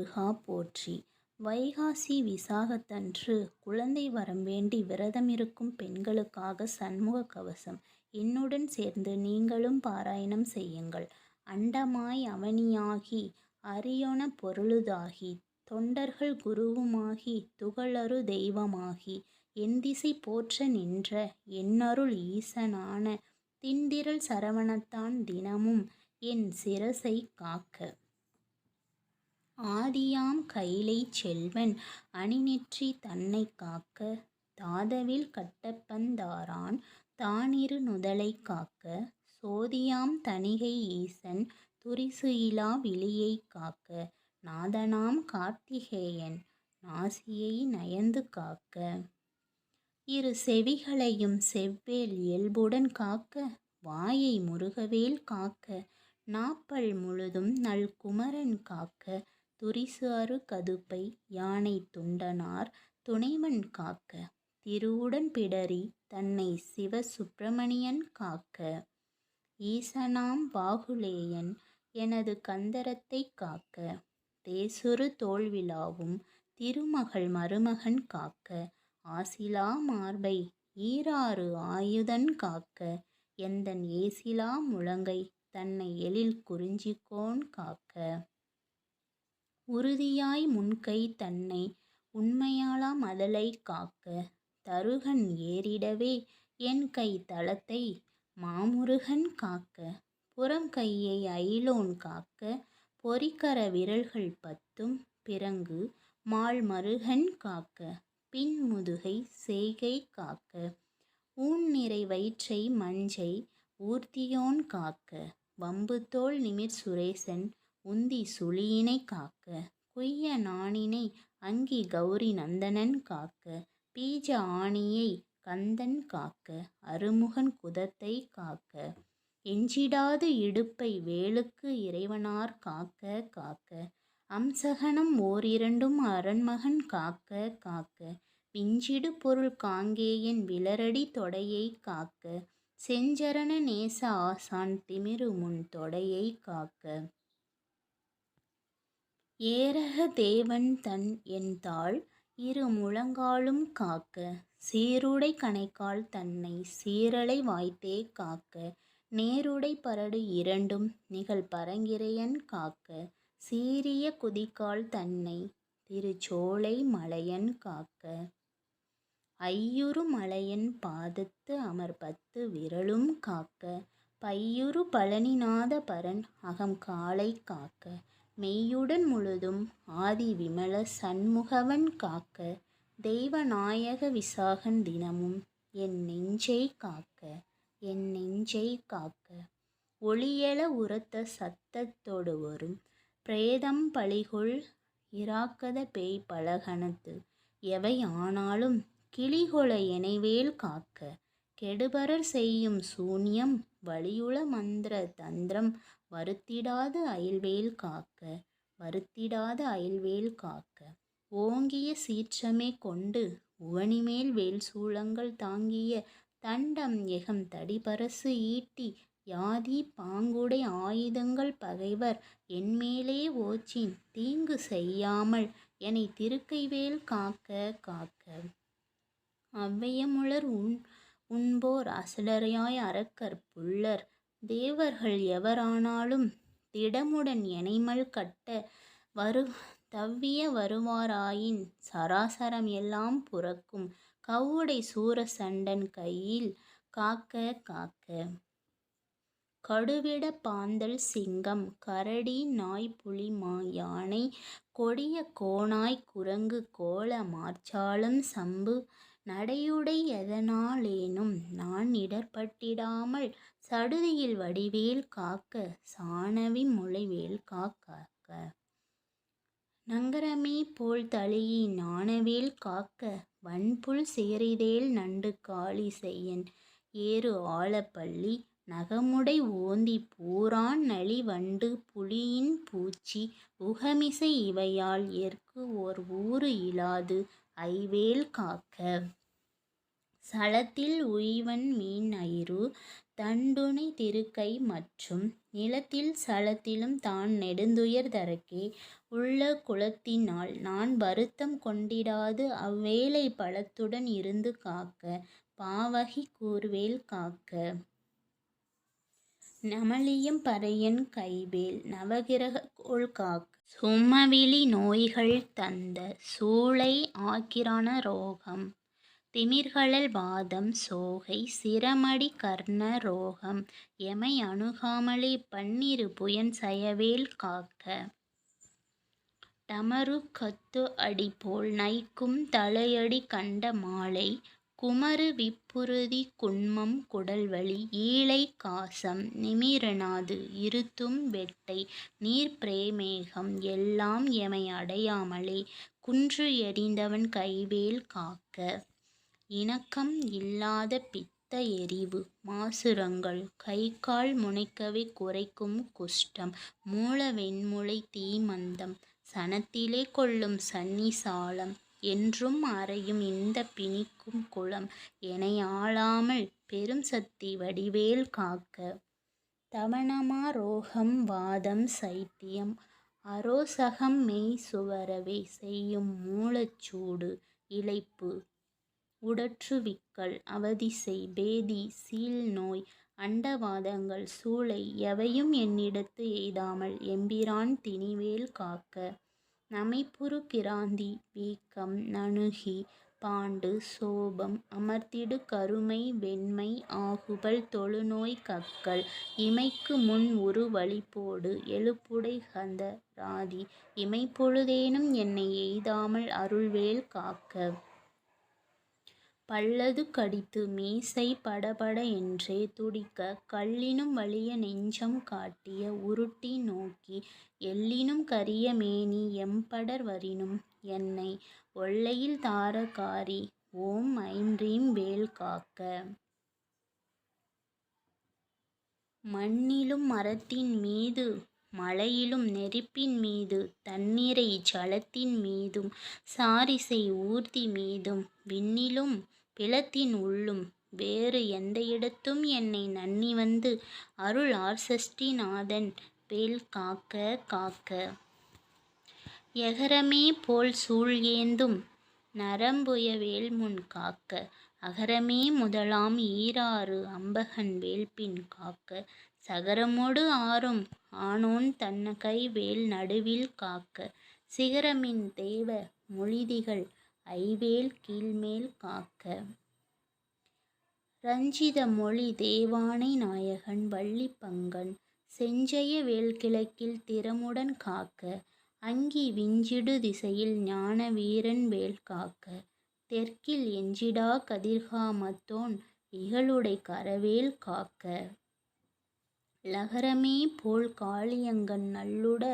முருகா போற்றி. வைகாசி விசாகத்தன்று குழந்தை வரம் வேண்டி விரதமிருக்கும் பெண்களுக்காக சண்முக கவசம். என்னுடன் சேர்ந்து நீங்களும் பாராயணம் செய்யுங்கள். அண்டமாய் அவனியாகி அரியொண பொருளுதாகி தொண்டர்கள் குருவுமாகி துகளரு தெய்வமாகி எந்திசை போற்ற நின்ற என்னருள் ஈசனான திண்டிரல் சரவணத்தான் தினமும் என் சிரசை காக்க. ஆதியாம் கைலைச் செல்வன் அணிநெற்றி தன்னைக் காக்க தாதவில் கட்டப்பந்தாரான் தானிரு நுதலைக் காக்க சோதியாம் தணிகை ஈசன் துரிசுயிலா விழியை காக்க நாதனாம் கார்த்திகேயன் நாசியை நயந்து காக்க. இரு செவிகளையும் செவ்வேல் இயல்புடன் காக்க வாயை முருகவேல் காக்க நாப்பல் முழுதும் நல் குமரன் காக்க துரிசு அரு கதுப்பை யானை துண்டனார் துணைவன் காக்க திருவுடன் பிடரி தன்னை சிவ சுப்பிரமணியன் காக்க. ஈசனாம் பாகுலேயன் எனது கந்தரத்தை காக்க தேசுரு தோல்விழாவும் திருமகள் மருமகன் காக்க ஆசிலா மார்பை ஈராறு ஆயுதன் காக்க எந்தன் ஏசிலா முழங்கை தன்னை எழில் குறிஞ்சிக்கோன் காக்க. உறுதியாய் முன்கை தன்னை உண்மையாளா மதலை காக்க தருகன் ஏறிடவே என் கை தளத்தை மாமுருகன் காக்க புறம் கையை ஐலோன் காக்க பொறிக்கர விரல்கள் பத்தும் பிறங்கு மால் மருகன் காக்க பின்முதுகை செய்கை காக்க ஊன் நிறை வயிற்றை மஞ்சை ஊர்த்தியோன் காக்க வம்புத்தோல் நிமிர் சுரேசன் உந்தி சுழியினை காக்க குய்ய நாணினை அங்கி கௌரி நந்தனன் காக்க பீஜ ஆணியை கந்தன் காக்க அருமுகன் குதத்தை காக்க எஞ்சிடாது இடுப்பை வேலுக்கு இறைவனார் காக்க காக்க அம்சகனம் ஓரிரண்டும் அரண்மகன் காக்க காக்க விஞ்சிடு பொருள் காங்கேயன் விலரடி தொடையை காக்க செஞ்சரண நேச ஆசான் திமிரு முன் தொடையை காக்க. ஏரக தேவன் தன் என் தாள் இரு முழங்காலும் காக்க சீருடை கணைக்கால் தன்னை சீரலை வாய்த்தே காக்க நேருடை பரடு இரண்டும் நிகழ் பரங்கிரையன் காக்க சீரிய குதிக்கால் தன்னை திருச்சோலை மலையன் காக்க. ஐயுறு மலையன் பாதத்து அமர்பத்து விரலும் காக்க பையுறு பழனிநாத பரன் அகம் காலை காக்க மெய்யுடன் முழுதும் ஆதி விமல சண்முகவன் காக்க தெய்வநாயக விசாகன் தினமும் என் நெஞ்சை காக்க என் நெஞ்சை காக்க. ஒளியல உரத்த சத்தத்தோடு வரும் பிரேதம் பழிகொள் இராக்கத பேய் பலகணத்து எவை ஆனாலும் கிளிகொலை எனைவேல் காக்க கெடுபரர் செய்யும் சூன்யம் வலியுள மந்திர தந்திரம் வருத்திடாத அயல்வேல் காக்க வருத்திடாத அயல்வேல் காக்க. ஓங்கிய சீற்றமே கொண்டு உவனிமேல் வேல் சூளங்கள் தாங்கிய தண்டம் எகம் தடிபரசு ஈட்டி யாதி பாங்குடை ஆயுதங்கள் பகைவர் என்மேலே ஓச்சின் தீங்கு செய்யாமல் என்னை திருக்கைவேல் காக்க காக்க. அவ்வையமுளர் உன் உண்போர் அசடரையாய் அரக்கர் புல்லர் தேவர்கள் எவரானாலும் திடமுடன் எனைமல் கட்ட வரு தவ்விய வருவாராயின் சராசரம் எல்லாம் புறக்கும். கவ்வுடை சூரசண்டன் கையில் காக்க காக்க. கடுவிட பாந்தல் சிங்கம் கரடி நாய் புலி மா யானை கொடிய கோணாய் குரங்கு கோல மார்ச்சாலும் சம்பு நடையுடை எதனாலேனும் நான் இடர்பட்டிடாமல் சடுதியில் வடிவேல் காக்க சாணவி முளைவேல் காக்க. நங்கரமே போல் தளியி நாணவேல் காக்க வன்புல் சேரிதேல் நண்டு காளி செய்யன். ஏறு ஆலப்பள்ளி நகமுடை ஓந்தி பூரான் நளி வண்டு புலியின் பூச்சி உகமிசை இவையால் ஏற்கு ஓர் ஊறு இலாது. ஐவேல் காக்க. சலத்தில் உய்வன் மீன் அயிரு தண்டுணை திருக்கை மற்றும் நிலத்தில் சலத்திலும் தான் நெடுந்துயர் தரக்கே. உள்ள குலத்தினால் நான் வருத்தம் கொண்டிடாது அவ்வேளை பலத்துடன் இருந்து காக்க. பாவகி கூர்வேல் காக்க. நமலியம் பறையன் கைவேல் நவகிரக கோள் காக்க சுமவிழி நோய்கள் தந்த சூளை ஆக்கிரான ரோகம். திமிர்கழல் வாதம் சோகை சிரமடி கர்ண ரோகம். எமை அணுகாமலே பன்னிரு புயன் சயவேல் காக்க. டமரு கத்து அடி போல் நைக்கும் தலையடி கண்ட மாலை. குமரு விப்புறுதி குன்மம் குடல்வலி ஈழை காசம் நிமிரனாது இருத்தும் வெட்டை நீர் பிரேமேகம் எல்லாம் எமை அடையாமலே. குன்று எறிந்தவன் கைவேல் காக்க இணக்கம் இல்லாத பித்த எரிவு மாசுரங்கள் கைகால் முனைக்கவே குறைக்கும் குஷ்டம் மூல வெண்முளை தீமந்தம் சனத்திலே கொள்ளும் சன்னிசாலம் என்றும் அறையும் இந்த பிணிக்கும் குளம் எனை ஆளாமல் பெரும் சக்தி வடிவேல் காக்க. தவணமா ரோகம் வாதம் சைத்தியம் அரோசகம் மெய் சுவரவே செய்யும் மூலச்சூடு இழைப்பு உடற்றுவிக்கல் அவதிசை பேதி சீல் நோய் அண்டவாதங்கள் சூளை எவையும் என்னிடத்து எய்தாமல் எம்பிரான் திணிவேல் காக்க. நமைப்புறு கிராந்தி வீக்கம் நணுகி பாண்டு சோபம் அமர்த்திடு கருமை வெண்மை ஆகுபல் தொழுநோய் கக்கல் இமைக்கு முன் உரு வழிபோடு எழுப்புடை கந்த ராதி இமைப்பொழுதேனும் என்னை எய்தாமல் அருள்வேல் காக்க பல்லது கடித்து மீசை படபட என்றே துடிக்க கல்லினும் வலிய நெஞ்சம் காட்டிய உருட்டி நோக்கி எல்லினும் கரிய மேனி எம்படர் வரினும் என்னை ஒல்லையில் தாரகாரி ஓம் ஐம்ரீம் வேல் காக்க. மண்ணிலும் மரத்தின் மீது மலையிலும் நெருப்பின் மீது தண்ணீரை ஜலத்தின் மீதும் சாரிசை ஊர்தி மீதும் விண்ணிலும் பிளத்தின் உள்ளும் வேறு எந்த இடத்தும் என்னை நன்னி வந்து அருள் ஆர்சஷ்டிநாதன் பேல் வேல் காக்க காக்க. எகரமே போல் சூழ் ஏந்தும் நரம்புய வேல்முன் காக்க. அகரமே முதலாம் ஈராறு அம்பகன் வேல்பின் காக்க. சகரமொடு ஆறும் ஆனோன் தன்னகை வேல் நடுவில் காக்க. சிகரமின் தேவ மொழிதிகள் ஐவேல் கீழ்மேல் காக்க. ரஞ்சித மொழி தேவானை நாயகன் வள்ளிப்பங்கன் செஞ்சய வேல்கிழக்கில் திறமுடன் காக்க. அங்கி விஞ்சிடு திசையில் ஞான வீரன் வேல் காக்க. தெற்கில் எஞ்சிடா கதிர்காமத்தோன் இகழுடை கரவேல் காக்க. லகரமே போல் காளியங்கண் நல்லுட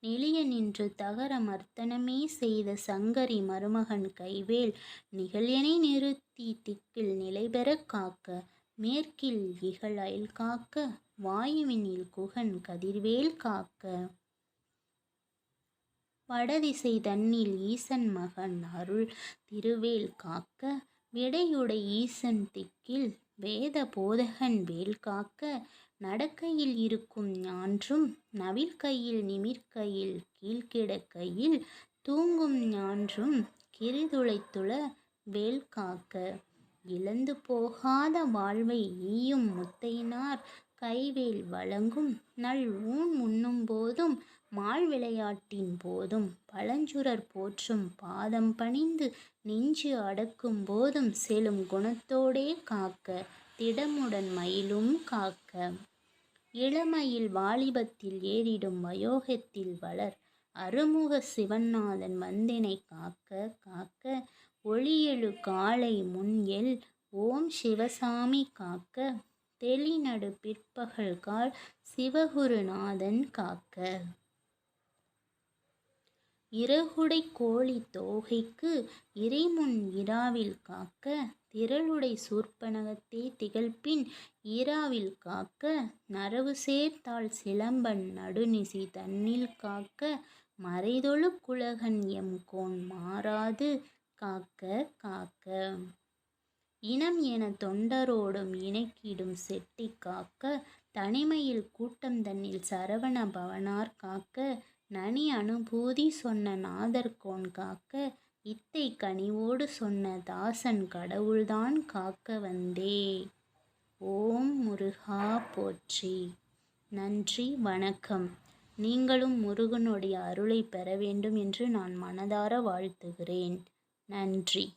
நெளிய நின்று தகர மர்த்தனமே செய்த சங்கரி மருமகன் கைவேல் நிகழ்யனை நிறுத்தி திக்கில் நிலைபெற காக்க மேற்கில் இகழ் அயல் காக்க வாயுவினில் குகன் கதிர்வேல் காக்க. வடதிசை தன்னில் ஈசன் மகன் அருள் திருவேல் காக்க விடையுடை ஈசன் திக்கில் வேத போதகன் வேல் காக்க நடக்கையில் இருக்கும் ஞான்றும் நவில்கையில் நிமிர்கையில் கீழ்கிடக்கையில் தூங்கும் ஞான்றும் கிரிதுளைத்துள வேல் காக்க. இழந்து போகாத வாழ்வை ஈயும் முத்தையினார் கைவேல் வழங்கும் நல் ஊன் உண்ணும் போதும் மால் விளையாட்டின் போதும் பழஞ்சுரர் போற்றும் பாதம் பணிந்து நெஞ்சு அடக்கும் போதும் செலும் குணத்தோடே காக்க. திடமுடன் மயிலும் காக்க. இளமையில் வாலிபத்தில் ஏறிடும் வயோகத்தில் வளர். அருமுக சிவநாதன் வந்தினை காக்க காக்க. ஒளியெழு காலை முன் எல் ஓம் சிவசாமி காக்க. தெளிநடு பிற்பகல் கால் சிவகுருநாதன் காக்க. இறகுடை கோழி தோகைக்கு இறைமுன் இராவில் காக்க. திரளுடை சூர்ப்பனகத்தே திகழ்பின் ஈராவில் காக்க நரவு சேர்த்தாள் சிலம்பன் நடுநிசி தன்னில் காக்க மறைதொழு குலகன் எம் கோன் மாறாது காக்க காக்க. இனம் என தொண்டரோடும் இணைக்கிடும் செட்டி காக்க தனிமையில் கூட்டம் தன்னில் சரவண பவனார் காக்க நனி அனுபூதி சொன்ன நாதர்கோன் காக்க இத்தை கனிவோடு சொன்ன தாசன் கடவுள்தான் காக்க வந்தே. ஓம் முருகா போற்றி. நன்றி வணக்கம். நீங்களும் முருகனுடைய அருளை பெற வேண்டும் என்று நான் மனதார வாழ்த்துகிறேன். நன்றி.